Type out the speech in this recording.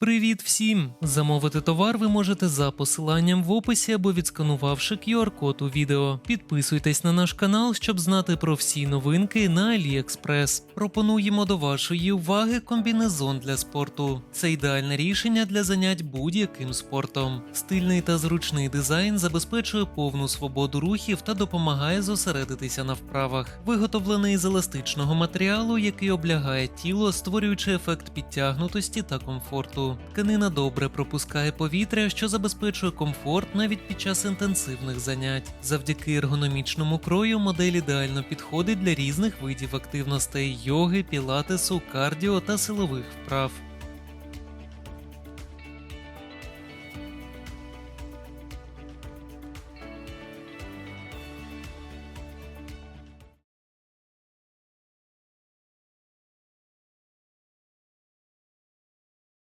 Привіт всім! Замовити товар ви можете за посиланням в описі або відсканувавши QR-код у відео. Підписуйтесь на наш канал, щоб знати про всі новинки на AliExpress. Пропонуємо до вашої уваги комбінезон для спорту. Це ідеальне рішення для занять будь-яким спортом. Стильний та зручний дизайн забезпечує повну свободу рухів та допомагає зосередитися на вправах. Виготовлений з еластичного матеріалу, який облягає тіло, створюючи ефект підтягнутості та комфорту. Тканина добре пропускає повітря, що забезпечує комфорт навіть під час інтенсивних занять. Завдяки ергономічному крою модель ідеально підходить для різних видів активностей йоги, пілатесу, кардіо та силових вправ.